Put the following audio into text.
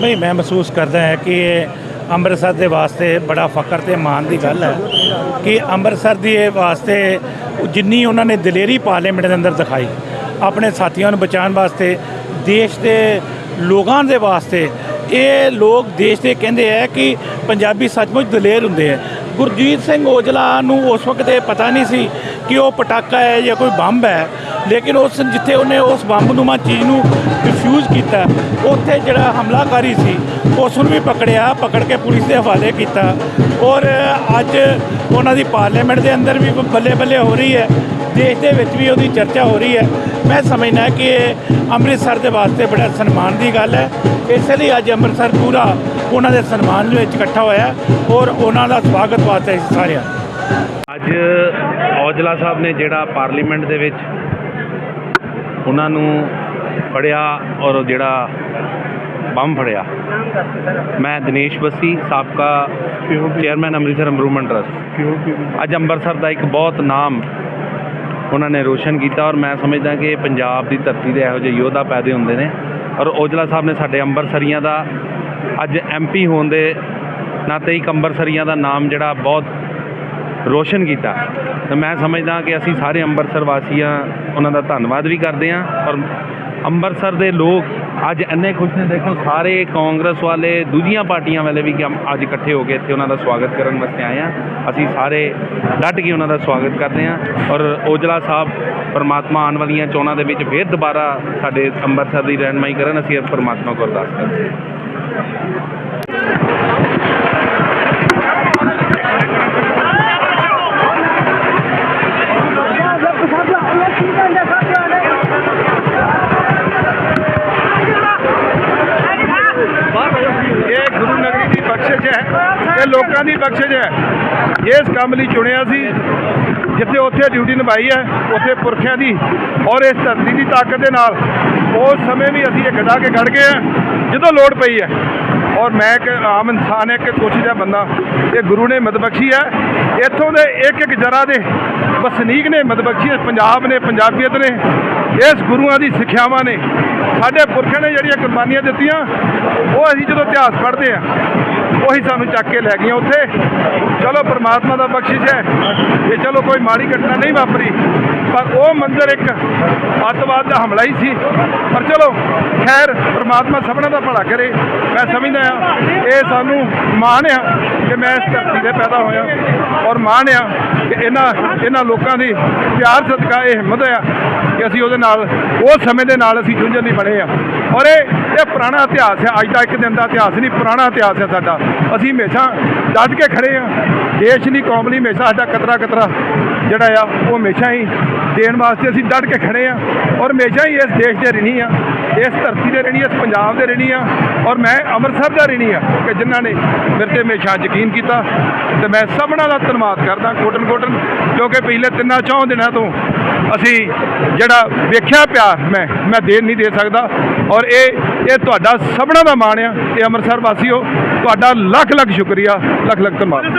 ਨਹੀਂ ਮੈਂ ਮਹਿਸੂਸ ਕਰਦਾ ਹੈ ਕਿ ਇਹ ਅੰਮ੍ਰਿਤਸਰ ਦੇ ਵਾਸਤੇ ਬੜਾ ਫਖਰ ਤੇ ਮਾਣ ਦੀ ਗੱਲ ਹੈ ਕਿ ਅੰਮ੍ਰਿਤਸਰ ਦੀ ਇਹ ਵਾਸਤੇ ਜਿੰਨੀ ਉਹਨਾਂ ਨੇ ਦਲੇਰੀ ਪਾਰਲੀਮੈਂਟ ਦੇ ਅੰਦਰ ਦਿਖਾਈ, ਆਪਣੇ ਸਾਥੀਆਂ ਨੂੰ ਬਚਾਉਣ ਵਾਸਤੇ, ਦੇਸ਼ ਦੇ ਲੋਕਾਂ ਦੇ ਵਾਸਤੇ ਇਹ ਲੋਕ ਦੇਸ਼ ਦੇ ਕਹਿੰਦੇ ਹੈ ਕਿ ਪੰਜਾਬੀ ਸੱਚਮੁੱਚ ਦਲੇਰ ਹੁੰਦੇ ਹੈ ਗੁਰਜੀਤ ਸਿੰਘ ਔਜਲਾ ਨੂੰ ਉਸ ਵਕਤ ਇਹ ਪਤਾ ਨਹੀਂ ਸੀ ਕਿ ਉਹ ਪਟਾਕਾ ਹੈ ਜਾਂ ਕੋਈ ਬੰਬ ਹੈ, ਲੇਕਿਨ ਉਸ ਜਿੱਥੇ ਉਹਨੇ ਉਸ ਬੰਬ ਨੂੰਮਾ ਚੀਜ਼ ਨੂੰ ਡਿਫਿਊਜ਼ ਕੀਤਾ, ਉੱਥੇ ਜਿਹੜਾ ਹਮਲਾਕਾਰੀ ਸੀ, ਉਸ ਨੂੰ ਵੀ ਪਕੜਿਆ, ਪਕੜ ਕੇ ਪੁਲਿਸ ਦੇ ਹਵਾਲੇ ਕੀਤਾ। ਔਰ ਅੱਜ ਉਹਨਾਂ ਦੀ ਪਾਰਲੀਮੈਂਟ ਦੇ ਅੰਦਰ ਵੀ ਬੱਲੇ ਬੱਲੇ ਹੋ ਰਹੀ ਹੈ। ਦੇਸ਼ ਦੇ ਵਿੱਚ ਵੀ ਉਹਦੀ ਚਰਚਾ ਹੋ ਰਹੀ ਹੈ। ਮੈਂ ਸਮਝਦਾ ਕਿ ਇਹ ਅੰਮ੍ਰਿਤਸਰ ਦੇ ਵਾਸਤੇ ਬੜਾ ਸਨਮਾਨ ਦੀ ਗੱਲ ਹੈ। ਇਸੇ ਲਈ ਅੱਜ ਅੰਮ੍ਰਿਤਸਰ ਪੂਰਾ ਉਹਨਾਂ ਦੇ ਸਨਮਾਨ ਦੇ ਵਿੱਚ ਇਕੱਠਾ ਹੋਇਆ ਹੈ ਔਰ ਉਹਨਾਂ ਦਾ ਸਵਾਗਤ ਵਾਸਤੇ ਸਾਰਿਆਂ ਅੱਜ ਔਜਲਾ ਸਾਹਿਬ ਨੇ ਜਿਹੜਾ ਪਾਰਲੀਮੈਂਟ ਦੇ ਵਿੱਚ ਉਹਨਾਂ ਨੂੰ ਫੜਿਆ ਔਰ ਜਿਹੜਾ ਬੰਮ ਫੜਿਆ। ਮੈਂ ਦਿਨੇਸ਼ ਬਸੀ ਸਾਬਕਾ ਚੇਅਰਮੈਨ ਅੰਮ੍ਰਿਤਸਰ ਇੰਪਰੂਵਮੈਂਟ ਟਰਸਟ। ਅੱਜ ਅੰਮ੍ਰਿਤਸਰ ਦਾ ਇੱਕ ਬਹੁਤ ਨਾਮ ਉਹਨਾਂ ਨੇ ਰੋਸ਼ਨ ਕੀਤਾ ਔਰ ਮੈਂ ਸਮਝਦਾ ਕਿ ਪੰਜਾਬ ਦੀ ਧਰਤੀ ਦੇ ਇਹੋ ਜਿਹੇ ਯੋਧਾ ਪੈਦੇ ਹੁੰਦੇ ਨੇ। ਔਰ ਔਜਲਾ ਸਾਹਿਬ ਨੇ ਸਾਡੇ ਅੰਬਰਸਰੀਆਂ ਦਾ ਅੱਜ ਐਮਪੀ ਹੋਣ ਦੇ ਨਾਤੇ ਇੱਕ ਅੰਬਰਸਰੀਆਂ ਦਾ ਨਾਮ ਜਿਹੜਾ ਬਹੁਤ ਰੋਸ਼ਨ ਕੀਤਾ। ਤੇ ਮੈਂ ਸਮਝਦਾ ਕਿ ਅਸੀਂ ਸਾਰੇ ਅੰਮ੍ਰਿਤਸਰ ਵਾਸੀਆਂ ਉਹਨਾਂ ਦਾ ਧੰਨਵਾਦ ਵੀ ਕਰਦੇ ਹਾਂ ਔਰ ਅੰਮ੍ਰਿਤਸਰ ਦੇ ਲੋਕ ਅੱਜ ਇੰਨੇ ਖੁਸ਼ ਨੇ, ਦੇਖੋ ਸਾਰੇ ਕਾਂਗਰਸ ਵਾਲੇ, ਦੂਜੀਆਂ ਪਾਰਟੀਆਂ ਵਾਲੇ ਵੀ ਕਿ ਅੱਜ ਇਕੱਠੇ ਹੋ ਕੇ ਇੱਥੇ ਉਹਨਾਂ ਦਾ ਸਵਾਗਤ ਕਰਨ ਵਾਸਤੇ ਆਏ ਹਾਂ। ਅਸੀਂ ਸਾਰੇ ਡਟ ਕੇ ਉਹਨਾਂ ਦਾ ਸਵਾਗਤ ਕਰਦੇ ਹਾਂ ਔਰ ਔਜਲਾ ਸਾਹਿਬ ਪਰਮਾਤਮਾ ਆਉਣ ਵਾਲੀਆਂ ਚੋਣਾਂ ਦੇ ਵਿੱਚ ਫਿਰ ਦੁਬਾਰਾ ਸਾਡੇ ਅੰਮ੍ਰਿਤਸਰ ਦੀ ਰਹਿਨਮਾਈ ਕਰਨ, ਅਸੀਂ ਪਰਮਾਤਮਾ ਕੋਲ ਅਰਦਾਸ ਕਰਦੇ ਹਾਂ। ਇਹ ਲੋਕਾਂ ਦੀ ਬਖਸ਼ਿਸ਼ ਹੈ। ਇਸ ਕੰਮ ਲਈ ਚੁਣਿਆ ਸੀ, ਜਿੱਥੇ ਉੱਥੇ ਡਿਊਟੀ ਨਿਭਾਈ ਹੈ, ਉੱਥੇ ਪੁਰਖਿਆਂ ਦੀ ਔਰ ਇਸ ਧਰਤੀ ਦੀ ਤਾਕਤ ਦੇ ਨਾਲ ਉਸ ਸਮੇਂ ਵੀ ਅਸੀਂ ਇਹ ਗੜਾ ਕੇ ਗੜ ਗਏ ਹਾਂ, ਜਦੋਂ ਲੋੜ ਪਈ ਹੈ। ਔਰ ਮੈਂ ਇੱਕ ਆਮ ਇਨਸਾਨ ਹੈ, ਇੱਕ ਕੋਸ਼ਿਸ਼ ਦਾ ਬੰਦਾ, ਇਹ ਗੁਰੂ ਨੇ ਮਤ ਬਖਸ਼ੀ ਹੈ। ਇੱਥੋਂ ਦੇ ਇੱਕ ਇੱਕ ਜਰਾ ਦੇ ਵਸਨੀਕ ਨੇ ਮਤ ਬਖਸ਼ੀ ਹੈ, ਪੰਜਾਬ ਨੇ, ਪੰਜਾਬੀਅਤ ਨੇ। ਇਸ ਗੁਰੂਆਂ ਦੀ ਸਿੱਖਿਆਵਾਂ ਨੇ। ਸਾਡੇ ਪੁਰਖਾਂ ਨੇ ਜਿਹੜੀਆਂ ਕੁਰਬਾਨੀਆਂ ਦਿੱਤੀਆਂ, ਉਹ ਅਸੀਂ ਜਦੋਂ ਇਤਿਹਾਸ ਪੜ੍ਹਦੇ ਹਾਂ, ਉਹੀ ਸਾਨੂੰ ਚੱਕ ਕੇ ਲੈ ਗਈਆਂ ਉੱਥੇ। ਚਲੋ ਪ੍ਰਮਾਤਮਾ ਦਾ ਬਖਸ਼ਿਸ਼ ਹੈ ਕਿ ਚਲੋ ਕੋਈ ਮਾੜੀ ਘਟਨਾ ਨਹੀਂ ਵਾਪਰੀ, ਪਰ ਉਹ ਮੰਦਰ ਇੱਕ ਅੱਤਵਾਦ ਦਾ ਹਮਲਾ ਹੀ ਸੀ। ਪਰ ਚਲੋ, ਖੈਰ, ਪ੍ਰਮਾਤਮਾ ਸਭਨਾਂ ਦਾ ਭਲਾ ਕਰੇ। ਮੈਂ ਸਮਝਦਾ ਹਾਂ, ਇਹ ਸਾਨੂੰ ਮਾਣ ਆ ਕਿ ਮੈਂ ਇਸ ਧਰਤੀ ਤੇ ਪੈਦਾ ਹੋਇਆ ਔਰ ਮਾਣ ਆ ਕਿ ਇਹਨਾਂ ਇਹਨਾਂ ਲੋਕਾਂ ਦੀ ਪਿਆਰ, ਸਦਕਾ ਇਹ ਹਿੰਮਤ ਆ ਕਿ ਅਸੀਂ ਉਹਦੇ ਨਾਲ ਉਸ ਸਮੇਂ ਦੇ ਨਾਲ ਅਸੀਂ ਜੂਝਣ ਲਈ ਬਣੇ ਆ। ਔਰ ਇਹ ਇਹ ਪੁਰਾਣਾ ਇਤਿਹਾਸ ਹੈ। ਅੱਜ ਦਾ ਇੱਕ ਦਿਨ ਦਾ ਇਤਿਹਾਸ ਨਹੀਂ, ਪੁਰਾਣਾ ਇਤਿਹਾਸ ਹੈ ਸਾਡਾ। ਅਸੀਂ ਹਮੇਸ਼ਾ ਡਟ ਕੇ ਖੜੇ ਆ। ਦੇਸ਼ ਦੀ ਕੌਮ ਲਈ ਹਮੇਸ਼ਾ ਸਾਡਾ ਕਤਰਾ ਕਤਰਾ ਜਿਹੜਾ ਆ, ਉਹ ਹਮੇਸ਼ਾ ਹੀ ਦੇਣ ਵਾਸਤੇ ਅਸੀਂ ਡਟ ਕੇ ਖੜੇ ਆ। ਔਰ ਹਮੇਸ਼ਾ ਹੀ ਇਸ ਦੇਸ਼ ਦੇ ਰਿਣੀ ਆ। ਇਸ ਧਰਤੀ ਦੇ ਰਿਣੀ ਇਸ ਪੰਜਾਬ ਦੇ ਰਿਣੀ ਆ। ਔਰ ਮੈਂ ਅੰਮ੍ਰਿਤਸਰ ਦਾ ਰਿਣੀ ਆ ਕਿ ਜਿਨ੍ਹਾਂ ਨੇ ਮੇਰੇ ਤੇ ਹਮੇਸ਼ਾ ਯਕੀਨ ਕੀਤਾ। ਤੇ ਮੈਂ ਸਭਨਾਂ ਦਾ ਧੰਨਵਾਦ ਕਰਦਾ ਕੋਟਨ ਕੋਟਨ ਕਿਉਂਕਿ ਪਿਛਲੇ ਤਿੰਨਾਂ ਚੌਂ ਦਿਨਾਂ ਤੋਂ ਅਸੀਂ ਜਿਹੜਾ ਵੇਖਿਆ ਪਿਆਰ ਮੈਂ ਮੈਂ ਦੇ ਨਹੀਂ ਦੇ ਸਕਦਾ। ਔਰ ਇਹ ਇਹ ਤੁਹਾਡਾ ਸਭਨਾਂ ਦਾ ਮਾਣ ਆ ਤੇ ਅੰਮ੍ਰਿਤਸਰ ਵਾਸੀਓ ਤੁਹਾਡਾ ਲੱਖ ਲੱਖ ਸ਼ੁਕਰੀਆ ਲੱਖ ਲੱਖ ਧੰਨਵਾਦ। ਮਿੰਟ